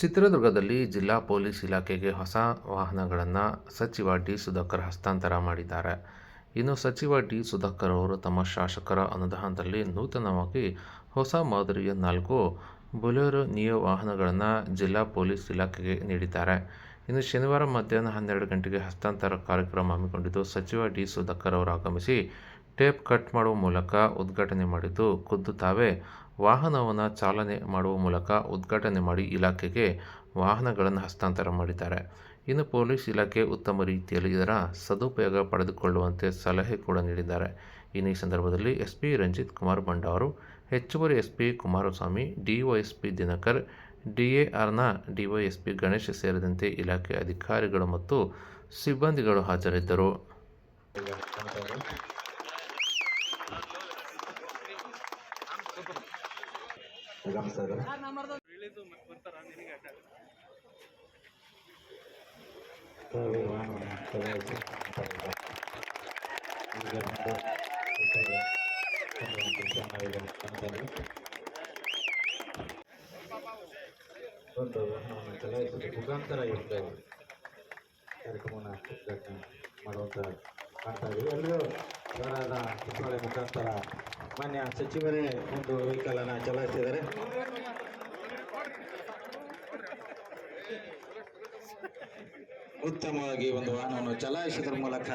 ಚಿತ್ರದುರ್ಗದಲ್ಲಿ ಜಿಲ್ಲಾ ಪೊಲೀಸ್ ಇಲಾಖೆಗೆ ಹೊಸ ವಾಹನಗಳನ್ನು ಸಚಿವ ಡಿ ಸುಧಾಕರ್ ಹಸ್ತಾಂತರ ಮಾಡಿದ್ದಾರೆ. ಇನ್ನು ಸಚಿವ ಡಿ ಸುಧಾಕರ್ ಅವರು ತಮ್ಮ ಶಾಸಕರ ಅನುದಾನದಲ್ಲಿ ನೂತನವಾಗಿ ಹೊಸ ಮಾದರಿಯ ನಾಲ್ಕು ಬೊಲೆರೋ ನಿಯೋ ವಾಹನಗಳನ್ನು ಜಿಲ್ಲಾ ಪೊಲೀಸ್ ಇಲಾಖೆಗೆ ನೀಡಿದ್ದಾರೆ. ಇನ್ನು ಶನಿವಾರ ಮಧ್ಯಾಹ್ನ ಹನ್ನೆರಡು ಗಂಟೆಗೆ ಹಸ್ತಾಂತರ ಕಾರ್ಯಕ್ರಮ ಹಮ್ಮಿಕೊಂಡಿದ್ದು ಸಚಿವ ಡಿ ಸುಧಾಕರ್ ಅವರು ಆಗಮಿಸಿ ಟೇಪ್ ಕಟ್ ಮಾಡುವ ಮೂಲಕ ಉದ್ಘಾಟನೆ ಮಾಡಿದ್ದು ಖುದ್ದು ತಾವೇ. ವಾಹನವನ್ನು ಚಾಲನೆ ಮಾಡುವ ಮೂಲಕ ಉದ್ಘಾಟನೆ ಮಾಡಿ ಇಲಾಖೆಗೆ ವಾಹನಗಳನ್ನು ಹಸ್ತಾಂತರ ಮಾಡಿದ್ದಾರೆ. ಇನ್ನು ಪೊಲೀಸ್ ಇಲಾಖೆ ಉತ್ತಮ ರೀತಿಯಲ್ಲಿ ಇದರ ಸದುಪಯೋಗ ಪಡೆದುಕೊಳ್ಳುವಂತೆ ಸಲಹೆ ಕೂಡ ನೀಡಿದ್ದಾರೆ. ಇನ್ನು ಈ ಸಂದರ್ಭದಲ್ಲಿ ಎಸ್ ಪಿ ರಂಜಿತ್ ಕುಮಾರ್ ಬಂಡಾರು ಹೆಚ್ಚುವರಿ S P Kumaraswamy, DYSP Dinakar ಡಿಎಆರ್ನ DYSP Ganesh ಸೇರಿದಂತೆ ಇಲಾಖೆ ಅಧಿಕಾರಿಗಳು ಮತ್ತು ಸಿಬ್ಬಂದಿಗಳು ಹಾಜರಿದ್ದರು. ಇದ್ದೀವಿ. ಒಂದು ಚಲಾಯಿಸುವ ಮುಖಾಂತರ ಒಂದು ಕಾರ್ಯಕ್ರಮವನ್ನು ಉದ್ಘಾಟನೆ ಮಾಡುವಂತ ಕಾಣ್ತಾ ಇದ್ದೀವಿ ಎಲ್ಲರೂ ಮುಖಾಂತರ ಮಾನ್ಯ ಸಚಿವರೇ ಒಂದು ವೆಹಿಕಲ್ ಅನ್ನ ಚಲಾಯಿಸಿದ್ದಾರೆ. ಉತ್ತಮವಾಗಿ ಒಂದು ವಾಹನವನ್ನು ಚಲಾಯಿಸಿದ್ರ ಮೂಲಕ